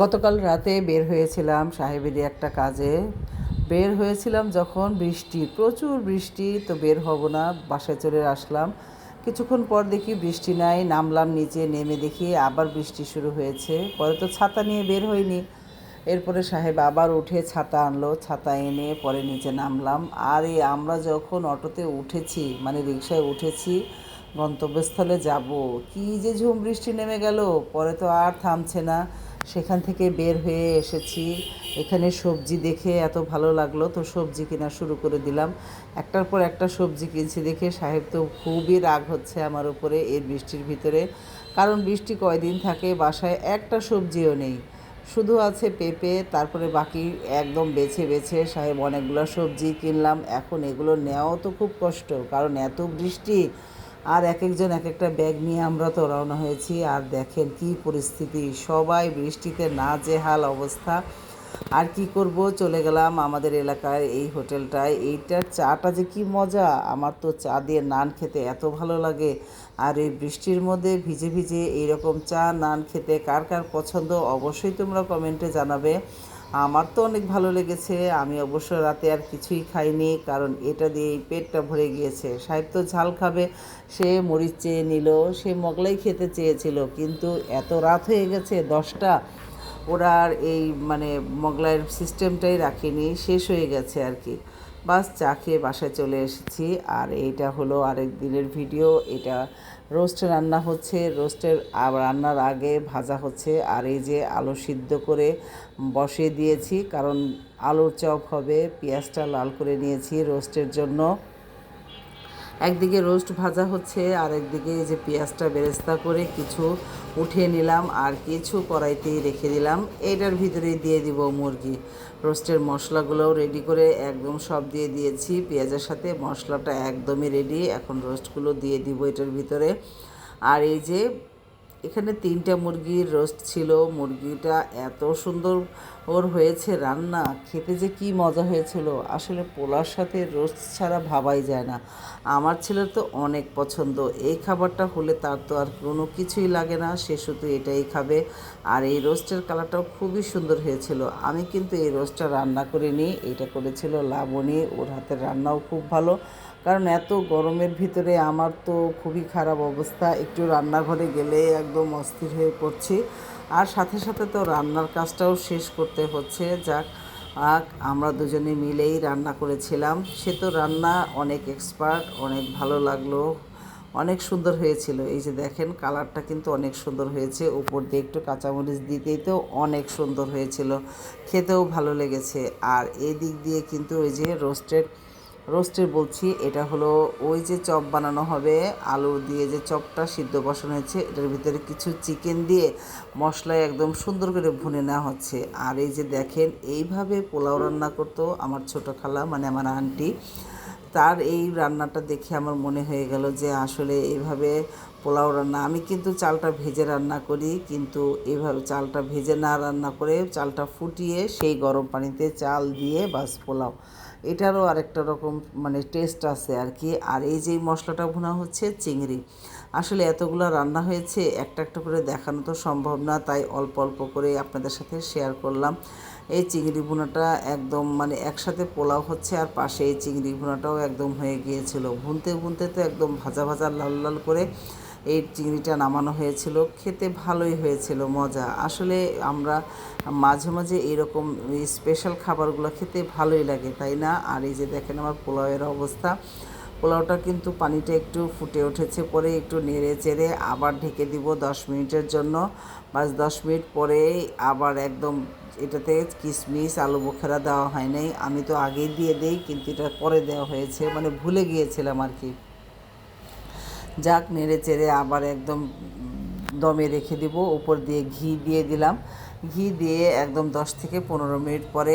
গতকাল রাতে বের হয়েছিলাম সাহেবেরই একটা কাজে। বের হয়েছিলাম যখন বৃষ্টি, প্রচুর বৃষ্টি, তো বের হব না, বাসায় চলে আসলাম। কিছুক্ষণ পর দেখি বৃষ্টি নাই, নামলাম নিচে, নেমে দেখি আবার বৃষ্টি শুরু হয়েছে। পরে তো ছাতা নিয়ে বের হইনি। এরপরে সাহেব আবার উঠে ছাতা আনলো, ছাতা এনে পরে নিচে নামলাম। আর এই আমরা যখন অটোতে উঠেছি মানে রিক্সায় উঠেছি, গন্তব্যস্থলে যাব, কি যে ঝুম বৃষ্টি নেমে গেল, পরে তো আর থামছে না। সেখান থেকে বের হয়ে এসেছি। এখানে সবজি দেখে এত ভালো লাগল, তো সবজি কেনা শুরু করে দিলাম। একটার পর একটা সবজি কিনছি দেখে সাহেব তো খুবই রাগ হচ্ছে আমার উপরে এর বৃষ্টির ভিতরে। কারণ বৃষ্টি কয়দিন থাকে, বাসায় একটা সবজিও নেই। শুধু আছে পেঁপে, তারপরে বাকি একদম বেছে বেছে সাহেব অনেকগুলো সবজি কিনলাম। এখন এগুলো নেওয়াও তো খুব কষ্ট, কারণ এত বৃষ্টি আর এক একজন এক একটা ব্যাগ নিয়ে আমরা তো রওনা হয়েছি। আর দেখেন কি পরিস্থিতি, সবাই বৃষ্টিতে না জেহাল অবস্থা। আর কি করব? চলে গেলাম আমাদের এলাকায় এই হোটেলটায়। এইটার চাটা যে কি মজা! আমার তো চা দিয়ে নান খেতে এত ভালো লাগে। আর এই বৃষ্টির মধ্যে ভিজে ভিজে এইরকম চা নান খেতে কার কার পছন্দ অবশ্যই তোমরা কমেন্টে জানাবে। আমার তো অনেক ভালো লেগেছে। আমি অবশ্য রাতে আর কিছুই খাইনি, কারণ এটা দিয়েই পেটটা ভরে গিয়েছে। সাহেব তো ঝাল খাবে, সে মরিচ চেয়ে নিল, সে মগলাই খেতে চেয়েছিল, কিন্তু এত রাত হয়ে গেছে, দশটা। ওরা আর এই মানে মগলাইয়ের সিস্টেমটাই রাখেনি, শেষ হয়ে গেছে আর কি। বাস চা খেয়ে বাসায় চলে এসেছি। আর এইটা হলো আরেক দিনের ভিডিও। এটা রোস্ট রান্না হচ্ছে। রোস্টের রান্নার আগে ভাজা হচ্ছে। আর এই যে আলু সিদ্ধ করে বসিয়ে দিয়েছি, কারণ আলুর চপ হবে। পেঁয়াজটা লাল করে নিয়েছি রোস্টের জন্য। একদিকে রোস্ট ভাজা হচ্ছে, আর একদিকে এই যে পেঁয়াজটা বেরেস্তা করে কিছু উঠিয়ে নিলাম আর কিছু কড়াইতেই রেখে দিলাম। এটার ভিতরেই দিয়ে দিব মুরগি। রোস্টের মশলাগুলোও রেডি করে একদম সব দিয়ে দিয়েছি। পেঁয়াজের সাথে মশলাটা একদমই রেডি এখন রোস্টগুলো দিয়ে দিব এটার ভিতরে। আর এই যে এখানে তিনটা মুরগির রোস্ট ছিল। মুরগিটা এত সুন্দর ওর হয়েছে রান্না, খেতে যে কি মজা হয়েছিল, আসলে পোলার সাথে রোস্ট ছাড়া ভাবাই যায় না। আমার ছেলের তো অনেক পছন্দ, এই খাবারটা হলে তার তো আর কোনো কিছুই লাগে না, সে শুধু এটাই খাবে। আর এই রোস্টের কালারটাও খুবই সুন্দর হয়েছিল, আমি কিন্তু এই রোস্টটা রান্না করিনি, এটা করেছিল লাবণী, ওর হাতের রান্নাও খুব ভালো। কারণ এত গরমের ভিতরে আমার তো খুবই খারাপ অবস্থা, একটু রান্নাঘরে গেলে একদম অস্থির হয়ে পড়ছি। আর সাথে সাথে তো রান্নার কাজটাও শেষ করতে হচ্ছে। যাক আমরা দুজনে মিলেই রান্না করেছিলাম। সে তো রান্না অনেক এক্সপার্ট অনেক ভালো লাগল, অনেক সুন্দর হয়েছিল। এই যে দেখেন, কালারটা কিন্তু অনেক সুন্দর হয়েছে। উপর দিয়ে একটু কাঁচামরিচ দিতেই তো অনেক সুন্দর হয়েছিল। খেতেও ভালো লেগেছে। আর এই দিক দিয়ে কিন্তু ওই যে রোস্টেড রোস্টের বলছি, এটা হলো ওই যে চপ বানানো হবে, আলু দিয়ে যে চপটা সিদ্ধ বসানো হয়েছে, এটার ভিতরে কিছু চিকেন দিয়ে মশলায় একদম সুন্দর করে ভুনে নেওয়া হচ্ছে। আর এই যে দেখেন, এইভাবে পোলাও রান্না করতো আমার ছোটো খালা মানে আমার আন্টি। তার এই রান্নাটা দেখে আমার মনে হয়ে গেল যে আসলে এইভাবে পোলাও রান্না। আমি কিন্তু চালটা ভেজে রান্না করি, কিন্তু এভাবে চালটা ভেজে না রান্না করে চালটা ফুটিয়ে সেই গরম পানিতে চাল দিয়ে বাস পোলাও। এটারও আরেকটা রকম মানে টেস্ট আছে আর কি আর এই যে মশলাটা ভুনা হচ্ছে চিংড়ি। আসলে এতগুলো রান্না হয়েছে, একটা একটা করে দেখানো তো সম্ভব না, তাই অল্প অল্প করে আপনাদের সাথে শেয়ার করলাম। এই চিংড়ি ভুনাটা একদম মানে একসাথে পোলাও হচ্ছে আর পাশে এই চিংড়ি ভুনাটাও একদম হয়ে গিয়েছিল। ভুনতে ভুনতে তো একদম ভাজা ভাজা লাল লাল করে এই চিংড়িটা নামানো হয়েছিল। খেতে ভালোই হয়েছিল, মজা। আসলে আমরা মাঝে মাঝে এরকম স্পেশাল খাবারগুলো খেতে ভালোই লাগে, তাই না? আর এই যে দেখেন আমার পোলাওয়ের অবস্থা। পোলাওটা কিন্তু পানিটা একটু ফুটে উঠেছে পরে একটু নেড়ে চেড়ে আবার ঢেকে দিব দশ মিনিটের জন্য। বাস দশ মিনিট পরে আবার একদম এটাতে কিশমিশ আলু বোখেরা দেওয়া হয় নাই। আমি তো আগেই দিয়ে দিই, কিন্তু এটা পরে দেওয়া হয়েছে। মানে ভুলে গিয়েছিলাম আর কি। যাক, নেড়ে চেড়ে আবার একদম দমে রেখে দিব। উপর দিয়ে ঘি দিয়ে দিলাম। ঘি দিয়ে একদম দশ থেকে পনেরো মিনিট পরে